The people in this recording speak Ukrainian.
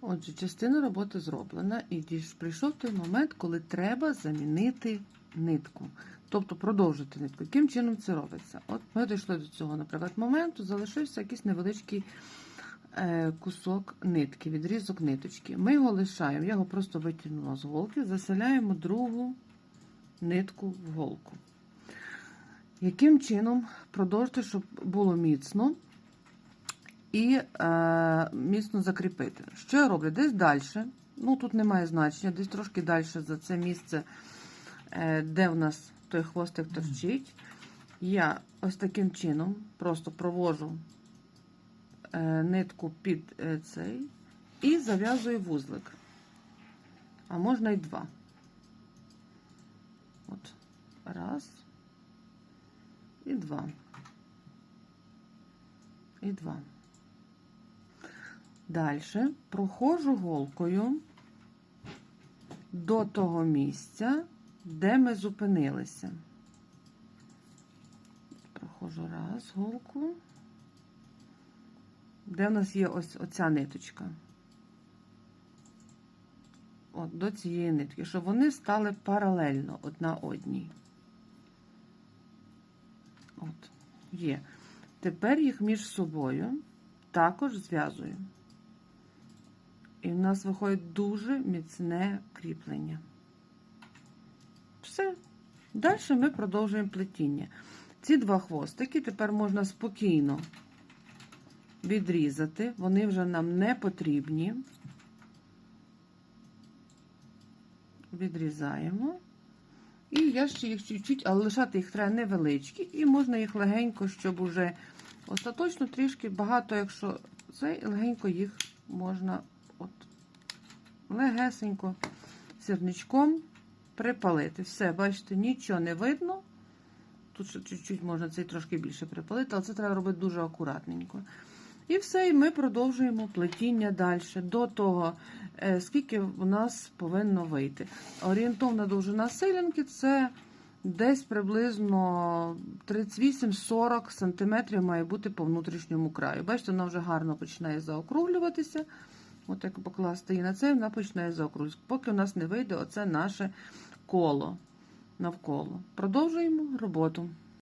Отже, частина роботи зроблена, і прийшов той момент, коли треба замінити нитку. Тобто продовжити нитку. Яким чином це робиться? От ми дійшли до цього, наприклад, моменту, залишився якийсь невеличкий е, кусок нитки, відрізок ниточки. Ми його лишаємо, я його просто витягнула з голки, заселяємо другу нитку в голку. Яким чином продовжити, щоб було міцно і е, міцно закріпити? Що я роблю? Десь далі, ну тут немає значення, десь трошки далі за це місце, е, де в нас той хвостик торчить. Я ось таким чином просто провожу е, нитку під е, цей і зав'язую вузлик. А можна і два. От. Раз. І два. І два. Далі проходжу голкою до того місця, де ми зупинилися. Проходжу раз голку. Де в нас є ось оця ниточка? От, до цієї нитки, щоб вони стали паралельно одна одній. От, є. Тепер їх між собою також зв'язую. І в нас виходить дуже міцне кріплення. Все. Далі ми продовжуємо плетіння. Ці два хвостики тепер можна спокійно відрізати, вони вже нам не потрібні. Відрізаємо. І я ще їх чуть-чуть, але лишати їх треба невеличкі, і можна їх легенько, щоб уже остаточно трішки багато, якщо цей легенько їх можна от легесенько сірничком припалити. Все, бачите, нічого не видно. Тут ще чуть-чуть можна цей трошки більше припалити, але це треба робити дуже акуратненько. І все, і ми продовжуємо плетіння далі. До того, е, скільки в нас повинно вийти. Орієнтовна довжина силянки це десь приблизно 38-40 см має бути по внутрішньому краю. Бачите, вона вже гарно починає заокруглюватися. От як покласти її на це, вона почне заокруглюватися. Поки у нас не вийде оце наше коло навколо. Продовжуємо роботу.